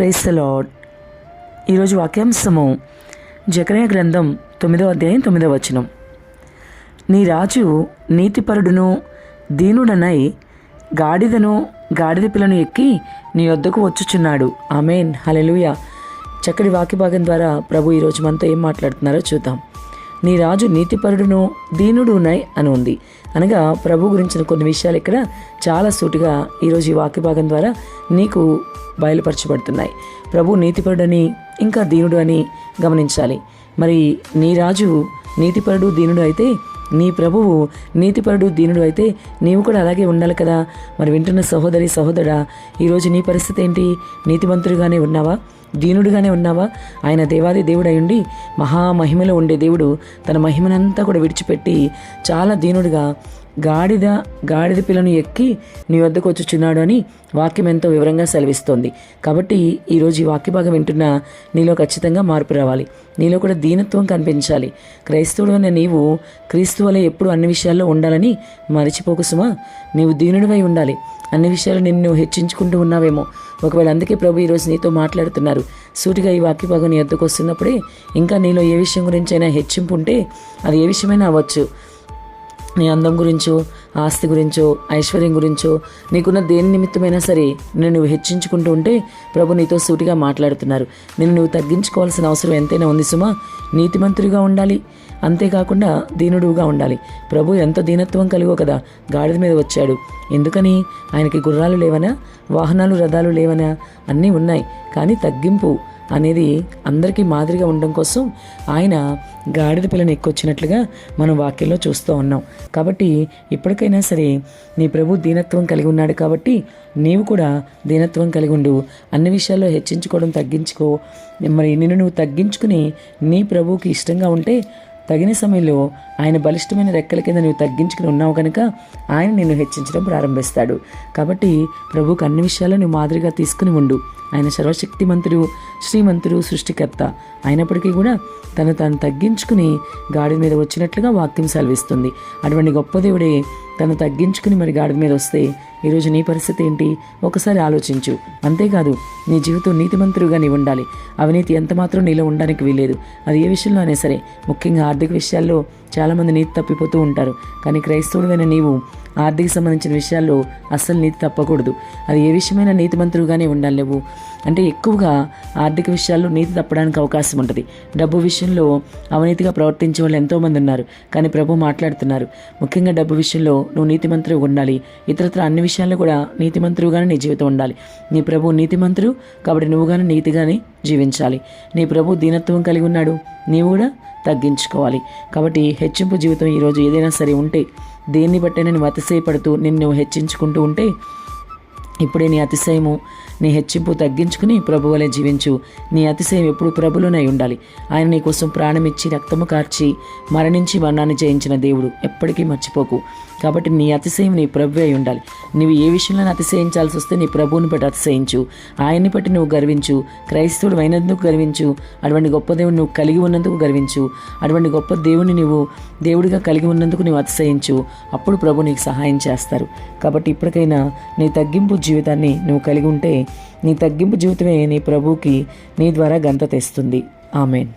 Price lord ఈరోజు వాక్యాంశము జకరయ గ్రంథం తొమ్మిదో అధ్యాయం తొమ్మిదో వచనం. నీ రాజు నీతిపరుడును దీనుడనై గాడిదను గాడిద పిల్లను ఎక్కి నీ వద్దకు వచ్చుచున్నాడు. ఆమెన్. హలెలుయ చక్కటి వాక్య భాగం ద్వారా ప్రభు ఈరోజు మనతో ఏం మాట్లాడుతున్నారో చూద్దాం. నీ రాజు నీతిపరుడును దీనుడునై అని ఉంది అనగా ప్రభు గురించిన కొన్ని విషయాలు ఇక్కడ చాలా సూటిగా ఈరోజు ఈ వాక్య భాగం ద్వారా నీకు బయలుపరచబడుతున్నాయి. ప్రభు నీతిపరుడని ఇంకా దీనుడు అని గమనించాలి. మరి నీ రాజు నీతిపరుడు దీనుడు అయితే నీ ప్రభువు నీతిపరుడు దీనుడు అయితే నీవు కూడా అలాగే ఉండాలి కదా? మరి వింటున్న సహోదరి సహోదరా ఈరోజు నీ పరిస్థితి ఏంటి? నీతిమంతుడిగానే ఉన్నావా? దీనుడిగానే ఉన్నావా? ఆయన దేవాది దేవుడై ఉండి మహామహిమలో ఉండే దేవుడు తన మహిమనంతా కూడా విడిచిపెట్టి చాలా దీనుడిగా గాడిద గాడిద పిల్లను ఎక్కి నీ వద్దకు వచ్చుచున్నాడు అని వాక్యం ఎంతో వివరంగా సెలవిస్తోంది. కాబట్టి ఈరోజు ఈ వాక్య భాగం వింటున్న నీలో ఖచ్చితంగా మార్పు రావాలి. నీలో కూడా దీనత్వం కనిపించాలి. క్రైస్తవుడు అనే నీవు క్రీస్తు వల్ల ఎప్పుడు అన్ని విషయాల్లో ఉండాలని మరిచిపోకు సుమా. నీవు దీనుడివై ఉండాలి. అన్ని విషయాలు నిన్ను హెచ్చించుకుంటూ ఉన్నావేమో. ఒకవేళ అందుకే ప్రభు ఈరోజు నీతో మాట్లాడుతున్నారు. సూటిగా ఈ వాక్య భాగం నీ వద్దకు వస్తున్నప్పుడే ఇంకా నీలో ఏ విషయం గురించైనా హెచ్చింపు ఉంటే అది ఏ విషయమైనా అవ్వచ్చు. నీ అందం గురించో ఆస్తి గురించో ఐశ్వర్యం గురించో నీకున్న దేని నిమిత్తమైనా సరే నేను నువ్వు హెచ్చించుకుంటూ ఉంటే ప్రభు నీతో సూటిగా మాట్లాడుతున్నారు. నేను నువ్వు తగ్గించుకోవాల్సిన అవసరం ఎంతైనా ఉంది సుమా. నీతిమంతుడిగా ఉండాలి. అంతేకాకుండా దీనుడుగా ఉండాలి. ప్రభు ఎంత దీనత్వం కలిగో కదా గాడిద మీద వచ్చాడు. ఎందుకని? ఆయనకి గుర్రాలు లేవనా? వాహనాలు రథాలు లేవనా? అన్నీ ఉన్నాయి. కానీ తగ్గింపు అనేది అందరికీ మాదిరిగా ఉండడం కోసం ఆయన గాడిద పిల్లని ఎక్కొచ్చినట్లుగా మనం వాక్యంలో చూస్తూ ఉన్నాం. కాబట్టి ఇప్పటికైనా సరే నీ ప్రభు దీనత్వం కలిగి ఉన్నాడు కాబట్టి నీవు కూడా దీనత్వం కలిగి ఉండు. అన్ని విషయాల్లో హెచ్చించుకోవడం తగ్గించుకో. మరి నిన్ను నువ్వు తగ్గించుకుని నీ ప్రభువుకి ఇష్టంగా ఉంటే తగిన సమయంలో ఆయన బలిష్టమైన రెక్కల కింద నువ్వు తగ్గించుకుని ఉన్నావు కనుక ఆయన నిన్ను హెచ్చించడం ప్రారంభిస్తాడు. కాబట్టి ప్రభుకు అన్ని విషయాలు నువ్వు మాదిరిగా తీసుకుని ఉండు. ఆయన సర్వశక్తిమంతుడు శ్రీమంతుడు సృష్టికర్త. అయినప్పటికీ కూడా తను తాను తగ్గించుకుని గాడి మీద వచ్చినట్లుగా వాక్యం సెలవిస్తుంది. అటువంటి గొప్ప దేవుడే తను తగ్గించుకుని మరి గాడి మీద వస్తే ఈరోజు నీ పరిస్థితి ఏంటి? ఒకసారి ఆలోచించు. అంతేకాదు నీ జీవితం నీతిమంతుడుగా నీ ఉండాలి. అవినీతి ఎంత మాత్రం నీలో ఉండడానికి వీలేదు అది ఏ విషయంలో అయినా సరే ముఖ్యంగా ఆర్థిక విషయాల్లో చాలామంది నీతి తప్పిపోతూ ఉంటారు. కానీ క్రైస్తవుడైన నీవు ఆర్థిక సంబంధించిన విషయాల్లో అస్సలు నీతి తప్పకూడదు. అది ఏ విషయమైనా నీతిమంతుడుగానే ఉండాలి నువ్వు. అంటే ఎక్కువగా ఆర్థిక విషయాల్లో నీతి తప్పడానికి అవకాశం ఉంటుంది. డబ్బు విషయంలో అవినీతిగా ప్రవర్తించే వాళ్ళు ఎంతోమంది ఉన్నారు. కానీ ప్రభు మాట్లాడుతున్నారు. ముఖ్యంగా డబ్బు విషయంలో నువ్వు నీతిమంతుడు ఉండాలి. ఇతరత్ర అన్ని విషయాల్లో కూడా నీతిమంతుడుగానే నీ జీవితం ఉండాలి. నీ ప్రభు నీతిమంతుడు కాబట్టి నువ్వు కానీ నీతిగానే జీవించాలి. నీ ప్రభు దీనత్వం కలిగి ఉన్నాడు. నీవు కూడా తగ్గించుకోవాలి. కాబట్టి హెచ్చింపు జీవితం ఈరోజు ఏదైనా సరే ఉంటే దేన్ని బట్టైనా నేను అతిశయపడుతూ నిన్ను హెచ్చించుకుంటూ ఉంటే ఇప్పుడే నీ అతిశయము నీ హెచ్చింపు తగ్గించుకుని ప్రభు వలె జీవించు. నీ అతిశయం ఎప్పుడు ప్రభులోనై ఉండాలి. ఆయన నీ కోసం ప్రాణమిచ్చి రక్తము కార్చి మరణించి మరణాన్ని జయించిన దేవుడు ఎప్పటికీ మర్చిపోకు. కాబట్టి నీ అతిశయం నీ ప్రభు అయి ఉండాలి. నువ్వు ఏ విషయంలో అతిశయించాల్సి వస్తే నీ ప్రభువుని బట్టి అతిశయించు. ఆయన్ని బట్టి నువ్వు గర్వించు. క్రైస్తవుడు అయినందుకు గర్వించు. అటువంటి గొప్ప దేవుని నువ్వు కలిగి ఉన్నందుకు గర్వించు. అటువంటి గొప్ప దేవుని నువ్వు దేవుడిగా కలిగి ఉన్నందుకు నువ్వు అతిశయించు. అప్పుడు ప్రభు నీకు సహాయం చేస్తారు. కాబట్టి ఇప్పటికైనా నీ తగ్గింపు జీవితాన్ని నువ్వు కలిగి ఉంటే నీ తగ్గింపు జీవితమే నీ ప్రభువుకి నీ ద్వారా గంత తెస్తుంది. ఆమెన్.